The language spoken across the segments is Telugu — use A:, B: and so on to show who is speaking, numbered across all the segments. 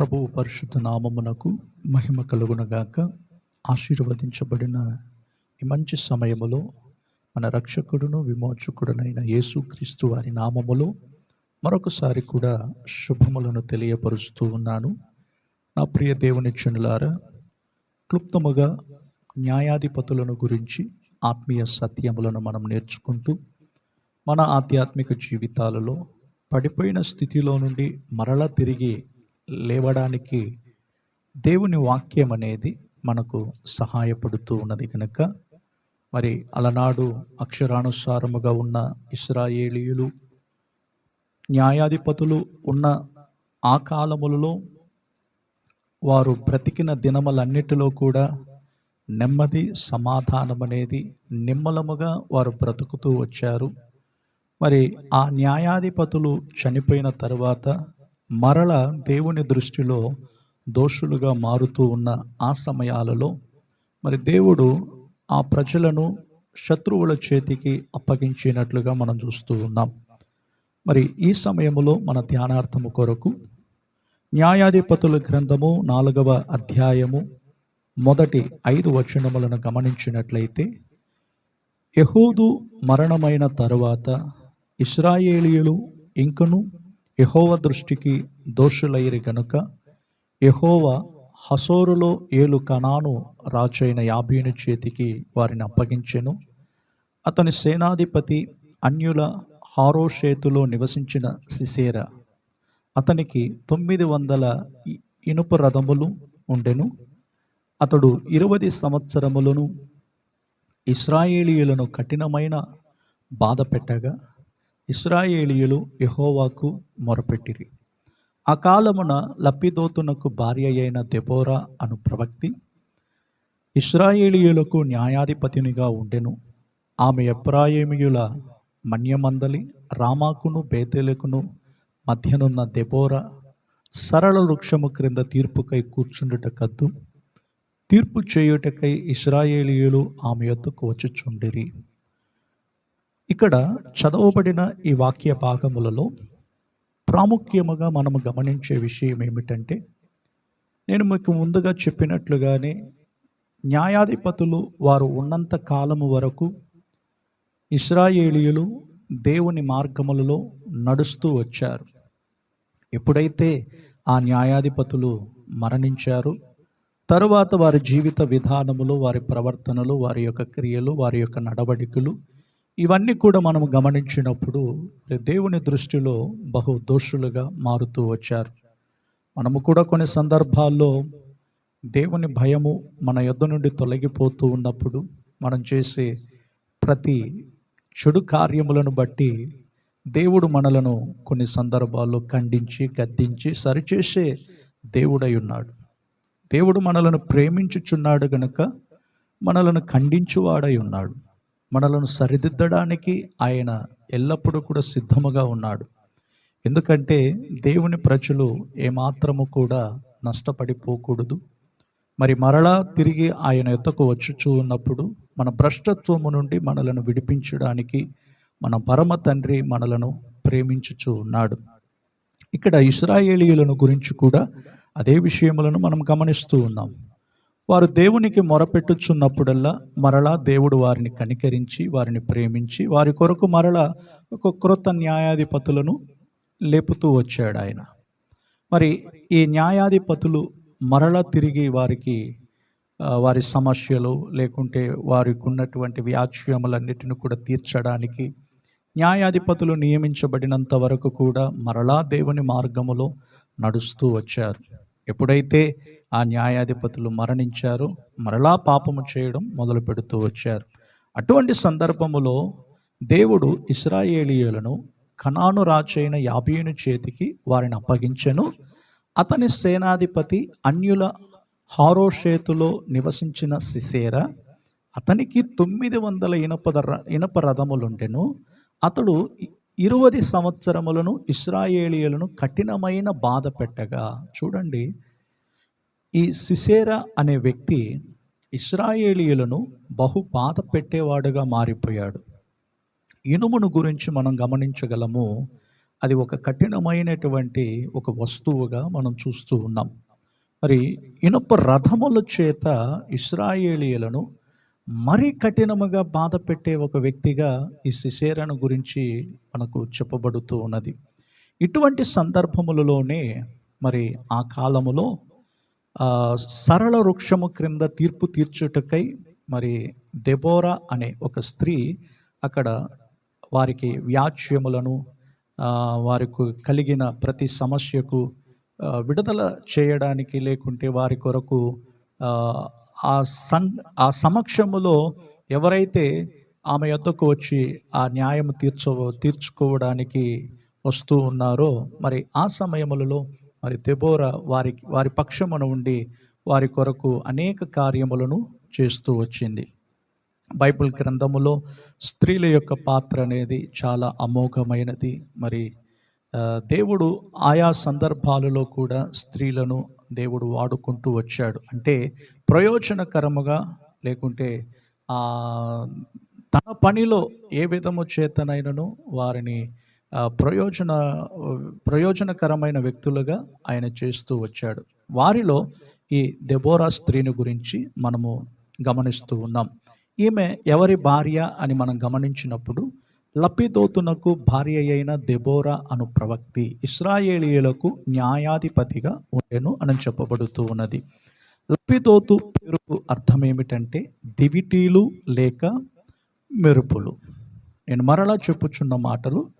A: ప్రభువు పరిశుద్ధ నామమునకు మహిమ కలుగునగాక ఆశీర్వదించబడిన ఈ మంచి సమయములో మన రక్షకుడును విమోచకుడునైన యేసుక్రీస్తు వారి నామములో మరొకసారి కూడా శుభములను తెలియపరుస్తూ ఉన్నాను. నా ప్రియ దేవుని చెనులారా క్లుప్తముగా న్యాయాధిపతులను గురించి ఆత్మీయ సత్యములను మనం నేర్చుకుంటూ మన ఆధ్యాత్మిక జీవితాలలో పడిపోయిన స్థితిలో నుండి మరల తిరిగి లేవడానికి దేవుని వాక్యం అనేది మనకు సహాయపడుతూ ఉన్నది కనుక మరి అలనాడు అక్షరానుసారముగా ఉన్న ఇస్రాయేలీయులు న్యాయాధిపతులు ఉన్న ఆ కాలములలో వారు బ్రతికిన దినములన్నిటిలో కూడా నెమ్మది సమాధానం అనేది నిమ్మలముగా వారు బ్రతుకుతూ వచ్చారు. మరి ఆ న్యాయాధిపతులు చనిపోయిన తర్వాత మరల దేవుని దృష్టిలో దోషులుగా మారుతూ ఉన్న ఆ సమయాలలో మరి దేవుడు ఆ ప్రజలను శత్రువుల చేతికి అప్పగించినట్లుగా మనం చూస్తూ ఉన్నాం. మరి ఈ సమయంలో మన ధ్యానార్థము కొరకు న్యాయాధిపతుల గ్రంథము నాలుగవ అధ్యాయము మొదటి ఐదు వచనములను గమనించినట్లయితే యహూదు మరణమైన తరువాత ఇస్రాయేలీయులు ఇంకను యహోవ దృష్టికి దోషులైరి గనుక యహోవ హసోరులో ఏలు కనాను రాచైన యాభీని చేతికి వారిని అప్పగించెను. అతని సేనాధిపతి అన్యుల హారోషేతులో నివసించిన సిసేర అతనికి తొమ్మిది వందల ఇనుప రథములు ఉండెను. అతడు ఇరవై సంవత్సరములను ఇస్రాయేలీయులను కఠినమైన బాధ పెట్టగా ఇస్రాయేలీయులు యహోవాకు మొరపెట్టిరి ఆ కాలమున లప్పిదోతునకు భార్య అయిన దెబోరా అను ప్రవక్తి ఇస్రాయేలీయులకు న్యాయాధిపతినిగా ఉండెను ఆమె ఎప్రాయేమియుల మన్యమందలి రామాకును బేతెలకును మధ్యనున్న దెబోరా సరళ వృక్షము క్రింద తీర్పుకై కూర్చుండుట కద్దు తీర్పు చేయుటకై ఇస్రాయేలీయులు ఆమె యొద్దకు వచ్చుచుండిరి ఇక్కడ చదవబడిన ఈ వాక్య భాగములలో ప్రాముఖ్యముగా మనము గమనించే విషయం ఏమిటంటే నేను మీకు ముందుగా చెప్పినట్లుగానే న్యాయాధిపతులు వారు ఉన్నంత కాలము వరకు ఇస్రాయేలీయులు దేవుని మార్గములలో నడుస్తూ వచ్చారు. ఎప్పుడైతే ఆ న్యాయాధిపతులు మరణించారు తరువాత వారి జీవిత విధానములు వారి ప్రవర్తనలు వారి యొక్క క్రియలు వారి యొక్క నడవడికలు ఇవన్నీ కూడా మనం గమనించినప్పుడు దేవుని దృష్టిలో బహు దోషులుగా మారుతూ వచ్చారు. మనము కూడా కొన్ని సందర్భాల్లో దేవుని భయము మన యొద్ద నుండి తొలగిపోతూ ఉన్నప్పుడు మనం చేసే ప్రతి చెడు కార్యములను బట్టి దేవుడు మనలను కొన్ని సందర్భాల్లో ఖండించి గద్దించి సరిచేసే దేవుడై ఉన్నాడు. దేవుడు మనలను ప్రేమించుచున్నాడు గనుక మనలను ఖండించువాడై ఉన్నాడు. మనలను సరిదిద్దడానికి ఆయన ఎల్లప్పుడూ కూడా సిద్ధముగా ఉన్నాడు. ఎందుకంటే దేవుని ప్రజలు ఏమాత్రము కూడా నష్టపడిపోకూడదు. మరి మరలా తిరిగి ఆయన ఎత్తకు వచ్చుచూ ఉన్నప్పుడు మన భ్రష్టత్వము నుండి మనలను విడిపించడానికి మన పరమ తండ్రి మనలను ప్రేమించుచూ ఉన్నాడు. ఇక్కడ ఇస్రాయేలీయులను గురించి కూడా అదే విషయములను మనం గమనిస్తూ ఉన్నాం. వారు దేవునికి మొరపెట్టుచున్నప్పుడల్లా మరలా దేవుడు వారిని కనికరించి వారిని ప్రేమించి వారి కొరకు మరలా ఒక క్రొత్త న్యాయాధిపతులను లేపుతూ వచ్చాడు ఆయన. మరి ఈ న్యాయాధిపతులు మరలా తిరిగి వారికి వారి సమస్యలు లేకుంటే వారికి ఉన్నటువంటి వ్యాచ్యములన్నిటిని కూడా తీర్చడానికి న్యాయాధిపతులు నియమించబడినంత వరకు కూడా మరలా దేవుని మార్గములో నడుస్తూ వచ్చారు. ఎప్పుడైతే ఆ న్యాయాధిపతులు మరణించారు మరలా పాపము చేయడం మొదలు పెడుతూ వచ్చారు. అటువంటి సందర్భములో దేవుడు ఇస్రాయేలీయులను కనాను రాచైన యాభీయుని చేతికి వారిని అప్పగించెను. అతని సేనాధిపతి అన్యుల హారోషేతులో నివసించిన సిసేర అతనికి తొమ్మిది వందల ఇనప ఇనప రథములుండెను. అతడు ఇరువది సంవత్సరములను ఇస్రాయేలీయులను కఠినమైన బాధ పెట్టగా చూడండి ఈ సిసేరా అనే వ్యక్తి ఇస్రాయేలీయులను బహు బాధ పెట్టేవాడుగా మారిపోయాడు. ఇనుమును గురించి మనం గమనించగలము. అది ఒక కఠినమైనటువంటి ఒక వస్తువుగా మనం చూస్తూ ఉన్నాం. మరి ఇనుప రథముల చేత ఇస్రాయేలీయులను మరి కఠినముగా బాధ పెట్టే ఒక వ్యక్తిగా ఈ సిసేరను గురించి మనకు చెప్పబడుతూ ఉన్నది. ఇటువంటి సందర్భములలోనే మరి ఆ కాలములో సరళ వృక్షము క్రింద తీర్పు తీర్చుటకై మరి దెబోరా అనే ఒక స్త్రీ అక్కడ వారికి వ్యాజ్యములను వారికు వారికి కలిగిన ప్రతి సమస్యకు విడుదల చేయడానికి లేకుంటే వారి కొరకు ఆ, సన్ సం ఆ సమక్షములో ఎవరైతే ఆమె యొద్దకు వచ్చి ఆ న్యాయం తీర్చ తీర్చుకోవడానికి వస్తూ ఉన్నారో మరి ఆ సమయములలో మరి దెబోరా వారి వారి పక్షమున ఉండి వారి కొరకు అనేక కార్యములను చేస్తూ వచ్చింది. బైబిల్ గ్రంథములో స్త్రీల యొక్క పాత్ర అనేది చాలా అమోఘమైనది. మరి దేవుడు ఆయా సందర్భాలలో కూడా స్త్రీలను దేవుడు వాడుకుంటూ వచ్చాడు. అంటే ప్రయోజనకరముగా లేకుంటే తన పనిలో ఏ విధము చేతనైనను వారిని ప్రయోజన ప్రయోజనకరమైన వ్యక్తులుగా ఆయన చేస్తూ వచ్చాడు. వారిలో ఈ దెబోరా స్త్రీని గురించి మనము గమనిస్తూ ఉన్నాం. ఈమె ఎవరి భార్య అని మనం గమనించినప్పుడు లపిదోతునకు భార్య అయిన దెబోరా అను ప్రవక్తి ఇస్రాయేలీయులకు న్యాయాధిపతిగా ఉండెను అని చెప్పబడుతూ ఉన్నది. లపిదోతు పేరుకు అర్థం ఏమిటంటే దివిటీలు లేక మెరుపులు. నేను మరలా చెప్పుచున్న మాటలు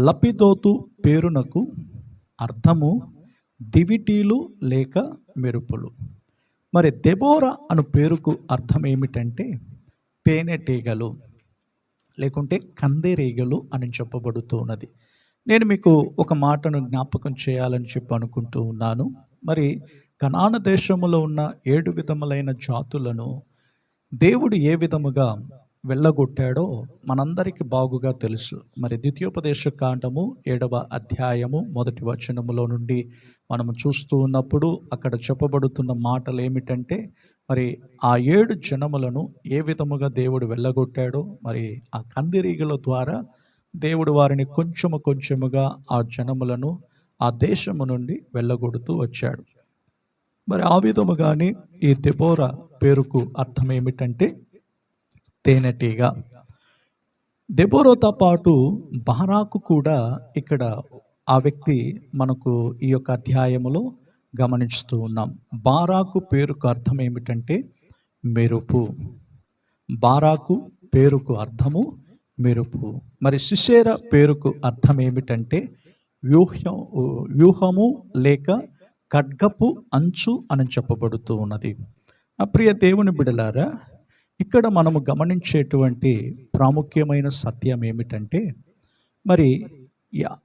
A: లపిదోతు పేరునకు అర్థము దివిటీలు లేక మెరుపులు. మరి దెబోరా అను పేరుకు అర్థం ఏమిటంటే తేనెటీగలు. లేకుంటే కందిరీగలు అని చెప్పబడుతూ ఉన్నది. నేను మీకు ఒక మాటను జ్ఞాపకం చేయాలని చెప్పి అనుకుంటూ ఉన్నాను. మరి కనాన దేశములో ఉన్న ఏడు విధములైన జాతులను దేవుడు ఏ విధముగా వెళ్ళగొట్టాడో మనందరికీ బాగుగా తెలుసు. మరి ద్వితీయోపదేశ కాండము ఏడవ అధ్యాయము మొదటి వచనములో నుండి మనము చూస్తూ ఉన్నప్పుడు అక్కడ చెప్పబడుతున్న మాటలు ఏమిటంటే మరి ఆ ఏడు జనములను ఏ విధముగా దేవుడు వెళ్ళగొట్టాడో మరి ఆ కందిరీగల ద్వారా దేవుడు వారిని కొంచెము కొంచెముగా ఆ జనములను ఆ దేశము నుండి వెళ్ళగొడుతూ వచ్చాడు. మరి ఆ విధముగానే ఈ దెబోరా పేరుకు అర్థం ఏమిటంటే తేనెటీగ. దెబోరోతో పాటు బారాకు కూడా ఇక్కడ ఆ వ్యక్తి మనకు ఈ యొక్క అధ్యాయములో గమనిస్తూ ఉన్నాం. బారాకు పేరుకు అర్థం ఏమిటంటే మెరుపు. బారాకు పేరుకు అర్థము మెరుపు. మరి శిశేర పేరుకు అర్థం ఏమిటంటే వ్యూహం వ్యూహము లేక ఖడ్గపు అంచు అని చెప్పబడుతూ ఉన్నది. అప్రియ ప్రియ దేవుని బిడలారా ఇక్కడ మనము గమనించేటువంటి ప్రాముఖ్యమైన సత్యం ఏమిటంటే మరి యా-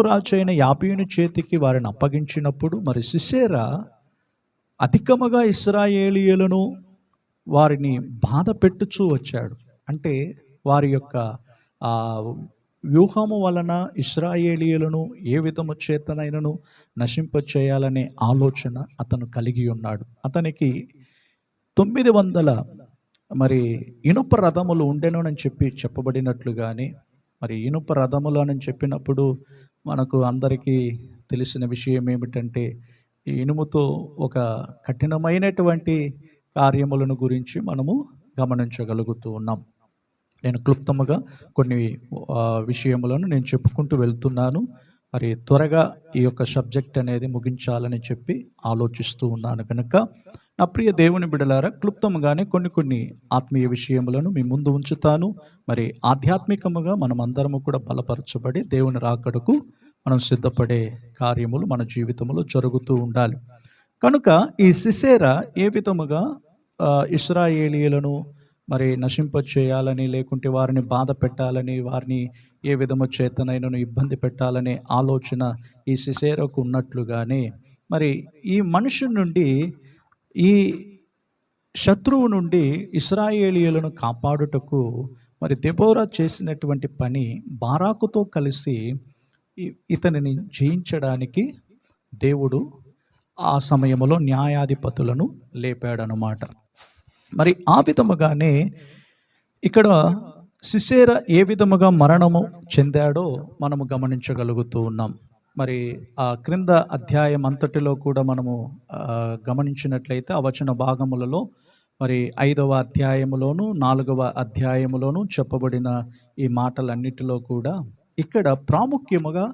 A: రాజు అయిన యాపీయుని చేతికి వారిని అప్పగించినప్పుడు మరి సిసేరా అధికముగా ఇస్రాయేలీయులను వారిని బాధ పెట్టుచూ వచ్చాడు. అంటే వారి యొక్క వ్యూహము వలన ఇస్రాయేలీయులను ఏ విధము చేతనైనను నశింపచేయాలనే ఆలోచన అతను కలిగి ఉన్నాడు. అతనికి తొమ్మిది వందల మరి ఇనుప రథములు ఉండెను అని చెప్పి చెప్పబడినట్లుగానే మరి ఇనుప రథములు అని చెప్పినప్పుడు మనకు అందరికీ తెలిసిన విషయం ఏమిటంటే ఈ ఇనుముతో ఒక కఠినమైనటువంటి కార్యములను గురించి మనము గమనించగలుగుతూ ఉన్నాం. నేను క్లుప్తముగా కొన్ని విషయములను నేను చెప్పుకుంటూ వెళ్తున్నాను. మరి త్వరగా ఈ యొక్క సబ్జెక్ట్ అనేది ముగించాలని చెప్పి ఆలోచిస్తూ ఉన్నాను కనుక. నా ప్రియ దేవుని బిడలారా క్లుప్తంగానే కొన్ని కొన్ని ఆత్మీయ విషయములను మీ ముందు ఉంచుతాను. మరి ఆధ్యాత్మికముగా మనం అందరము కూడా బలపరచబడి దేవుని రాకడకు మనం సిద్ధపడే కార్యములు మన జీవితంలో జరుగుతూ ఉండాలి. కనుక ఈ సిసేరా ఏ విధముగా ఇస్రాయేలీలను మరి నశింప చేయాలని లేకుంటే వారిని బాధ పెట్టాలని వారిని ఏ విధము చేతనైనను ఇబ్బంది పెట్టాలనే ఆలోచన ఈ సిసేరకు ఉన్నట్లుగానే మరి ఈ మనిషి నుండి ఈ శత్రువు నుండి ఇస్రాయేలీయులను కాపాడుటకు మరి దెబోరా చేసినటువంటి పని బారాకుతో కలిసి ఇతనిని జయించడానికి దేవుడు ఆ సమయంలో న్యాయాధిపతులను లేపాడనమాట మరి ఆ విధముగానే ఇక్కడ సిసేర ఏ విధముగా మరణము చెందాడో మనము గమనించగలుగుతూ ఉన్నాం. మరి ఆ క్రింద అధ్యాయం అంతటిలో కూడా మనము గమనించినట్లయితే ఆ వచన భాగములలో మరి ఐదవ అధ్యాయములోను నాలుగవ అధ్యాయములోను చెప్పబడిన ఈ మాటలన్నిటిలో కూడా ఇక్కడ ప్రాముఖ్యముగా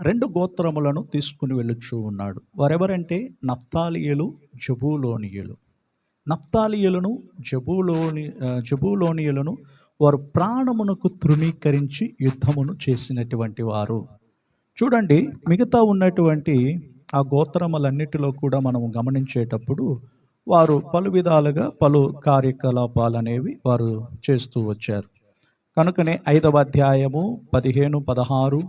A: రెండు గోత్రములను తీసుకుని వెళ్ళొచ్చు ఉన్నాడు. వారెవరంటే నప్తాలియలు జబూలోనియలు. నప్తాలియులను జబూలోని జబూలోనియలను వారు ప్రాణమునకు తృణీకరించి యుద్ధమును చేసినటువంటి వారు. చూడండి మిగతా ఉన్నటువంటి ఆ గోత్రములన్నిటిలో కూడా మనం గమనించేటప్పుడు వారు పలు విధాలుగా పలు కార్యకలాపాలు అనేవి వారు చేస్తూ వచ్చారు. కనుకనే ఐదవ అధ్యాయము పదిహేను పదహారు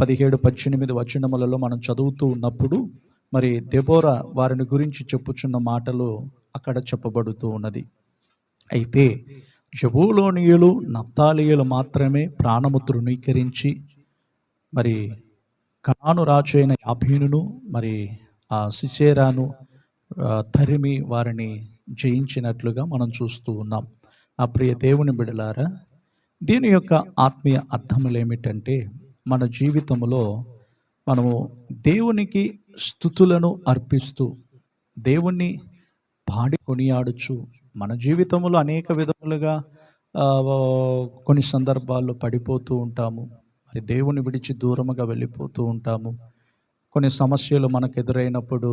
A: పదిహేడు పద్దెనిమిది వచనములలో మనం చదువుతూ ఉన్నప్పుడు మరి దెబోరా వారిని గురించి చెప్పుచున్న మాటలు అక్కడ చెప్పబడుతూ ఉన్నది. అయితే జబూలోనియులు నప్తాలియులు మాత్రమే ప్రాణము తృణీకరించి మరి కనాను రాజు అయిన యాభీనును మరి ఆ సిచేరాను తరిమి వారిని జయించినట్లుగా మనం చూస్తూ ఉన్నాం. ఆ ప్రియ దేవుని బిడలారా దీని యొక్క ఆత్మీయ అర్థములు ఏమిటంటే మన జీవితంలో మనము దేవునికి స్థుతులను అర్పిస్తూ దేవుణ్ణి పాడి కొనియాడుచు మన జీవితంలో అనేక విధములుగా కొన్ని సందర్భాల్లో పడిపోతూ ఉంటాము. మరి దేవుని విడిచి దూరముగా వెళ్ళిపోతూ ఉంటాము. కొన్ని సమస్యలు మనకు ఎదురైనప్పుడు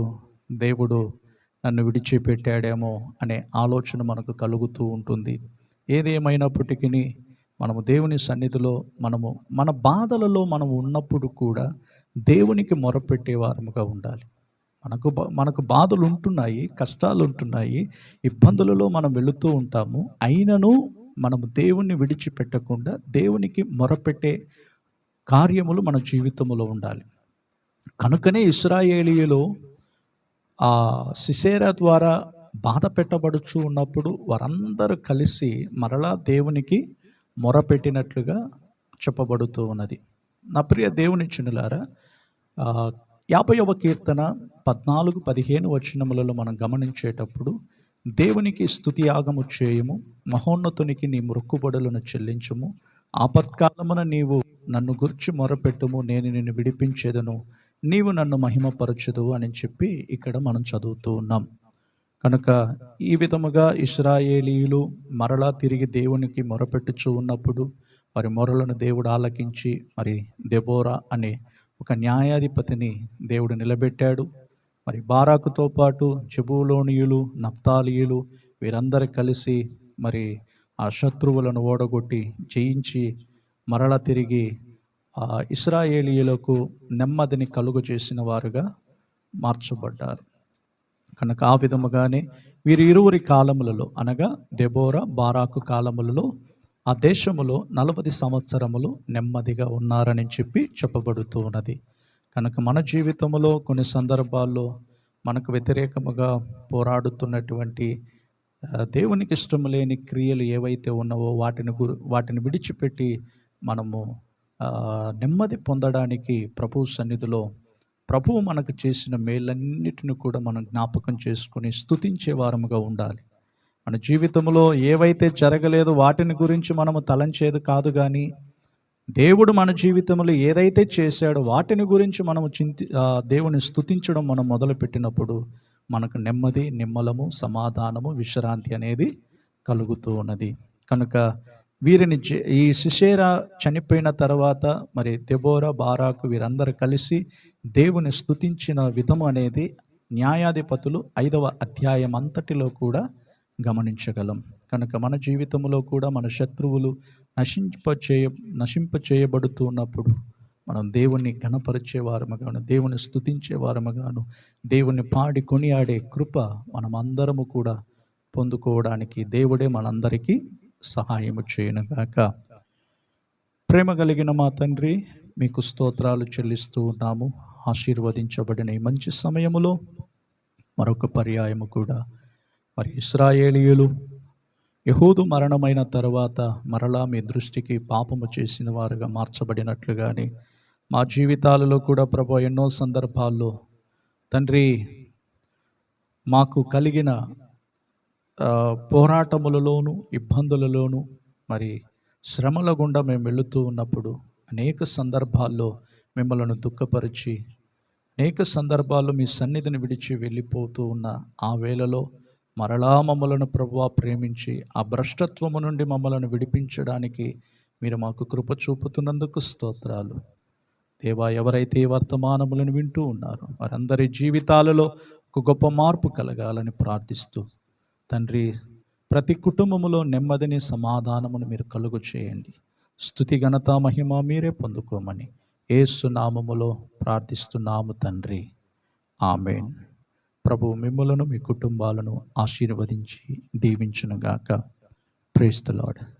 A: దేవుడు నన్ను విడిచిపెట్టాడేమో అనే ఆలోచన మనకు కలుగుతూ ఉంటుంది. ఏదేమైనప్పటికీ మనము దేవుని సన్నిధిలో మనము మన బాధలలో మనం ఉన్నప్పుడు కూడా దేవునికి మొరపెట్టేవారముగా ఉండాలి. మనకు బా- మనకు బాధలు ఉంటున్నాయి కష్టాలు ఉంటున్నాయి ఇబ్బందులలో మనం వెళుతూ ఉంటాము. అయినను మనము దేవుణ్ణి విడిచిపెట్టకుండా దేవునికి మొరపెట్టే కార్యములు మన జీవితంలో ఉండాలి. కనుకనే ఇస్రాయేలీలో ఆ సిసేరా ద్వారా బాధ పెట్టబడుచు ఉన్నప్పుడు వారందరూ కలిసి మరలా దేవునికి మొరపెట్టినట్లుగా చెప్పబడుతూ ఉన్నది. నా ప్రియ దేవుని చిన్నలారా యాభైవ కీర్తన పద్నాలుగు పదిహేను వచనములలో మనం గమనించేటప్పుడు దేవునికి స్థుతి యాగము చేయము మహోన్నతునికి నీ మొక్కుబడులను చెల్లించుము ఆపత్కాలమున నీవు నన్ను గుర్చి మొరపెట్టుము నేను నిన్ను విడిపించేదను నీవు నన్ను మహిమపరచదు అని చెప్పి ఇక్కడ మనం చదువుతూ ఉన్నాం. కనుక ఈ విధముగా ఇస్రాయేలీయులు మరలా తిరిగి దేవునికి మొరపెట్టుచూ ఉన్నప్పుడు వారి మొరలను దేవుడు ఆలకించి మరి దెబోరా అనే ఒక న్యాయాధిపతిని దేవుడు నిలబెట్టాడు. మరి బారాకుతో పాటు చెబులోనియులు నప్తాలియులు వీరందరూ కలిసి మరి ఆ శత్రువులను ఓడగొట్టి జయించి మరల తిరిగి ఆ ఇస్రాయేలీయులకు నెమ్మదిని కలుగు చేసిన వారుగా మార్చబడ్డారు. కనుక ఆ విధముగానే వీరి ఇరువురి కాలములలో అనగా దెబోరా బారాకు కాలములలో ఆ దేశములో నలభై సంవత్సరములు నెమ్మదిగా ఉన్నారని చెప్పి చెప్పబడుతూ ఉన్నది కనుక మన జీవితంలో కొన్ని సందర్భాల్లో మనకు వ్యతిరేకముగా పోరాడుతున్నటువంటి దేవునికి ఇష్టం లేని క్రియలు ఏవైతే ఉన్నావో వాటిని గురి వాటిని విడిచిపెట్టి మనము నెమ్మది పొందడానికి ప్రభు సన్నిధిలో ప్రభువు మనకు చేసిన మేలన్నిటిని కూడా మనం జ్ఞాపకం చేసుకుని స్థుతించే వారముగా ఉండాలి. మన జీవితంలో ఏవైతే జరగలేదో వాటిని గురించి మనము తలంచేది కాదు కానీ దేవుడు మన జీవితంలో ఏదైతే చేశాడో వాటిని గురించి మనము చింతి దేవుని స్థుతించడం మనం మొదలుపెట్టినప్పుడు మనకు నెమ్మది నిమ్మలము సమాధానము విశ్రాంతి అనేది కలుగుతూ ఉన్నది. కనుక వీరిని జె- ఈ శిశేరా చనిపోయిన తర్వాత మరి దెబోరా బారాకు వీరందరూ కలిసి దేవుని స్థుతించిన విధము అనేది న్యాయాధిపతులు ఐదవ అధ్యాయం అంతటిలో కూడా గమనించగలం. కనుక మన జీవితంలో కూడా మన శత్రువులు నశింప చేయ నశింప చేయబడుతున్నప్పుడు మనం దేవుణ్ణి ఘనపరిచే వారముగాను దేవుని స్థుతించే వారముగాను దేవుణ్ణి పాడి కొనియాడే కృప మనం అందరము కూడా పొందుకోవడానికి దేవుడే మనందరికీ సహాయము చేయనుగాక. ప్రేమ కలిగిన మా తండ్రి మీకు స్తోత్రాలు చెల్లిస్తూ ఉన్నాము. ఆశీర్వదించబడిన ఈ మంచి సమయములో మరొక పర్యాయము కూడా మరి ఇస్రాయేలీయులు యహూదు మరణమైన తర్వాత మరలా మీ దృష్టికి పాపము చేసిన వారుగా మార్చబడినట్లుగానే మా జీవితాలలో కూడా ప్రభు ఎన్నో సందర్భాల్లో తండ్రి మాకు కలిగిన పోరాటములలోను ఇబ్బందులలోను మరి శ్రమల గుండా మేము వెళుతూ ఉన్నప్పుడు అనేక సందర్భాల్లో మిమ్మల్ని దుఃఖపరిచి అనేక సందర్భాల్లో మీ సన్నిధిని విడిచి వెళ్ళిపోతూ ఉన్న ఆ వేళలో మరలా మమ్మలను ప్రభువా ప్రేమించి ఆ భ్రష్టత్వము నుండి మమ్మలను విడిపించడానికి మీరు మాకు కృప చూపుతున్నందుకు స్తోత్రాలు. దేవా ఎవరైతే ఈ వర్తమానములను వింటూ ఉన్నారో వారందరి జీవితాలలో ఒక గొప్ప మార్పు కలగాలని ప్రార్థిస్తూ తండ్రి ప్రతి కుటుంబములో నెమ్మదిని సమాధానమును మీరు కలుగు చేయండి. స్థుతి ఘనత మహిమ మీరే పొందుకోమని ఏసు నామములో ప్రార్థిస్తున్నాము తండ్రి. ఆమెన్. ప్రభు మిమ్మలను మీ కుటుంబాలను ఆశీర్వదించి దీవించునుగాక. ప్రేస్తలాడు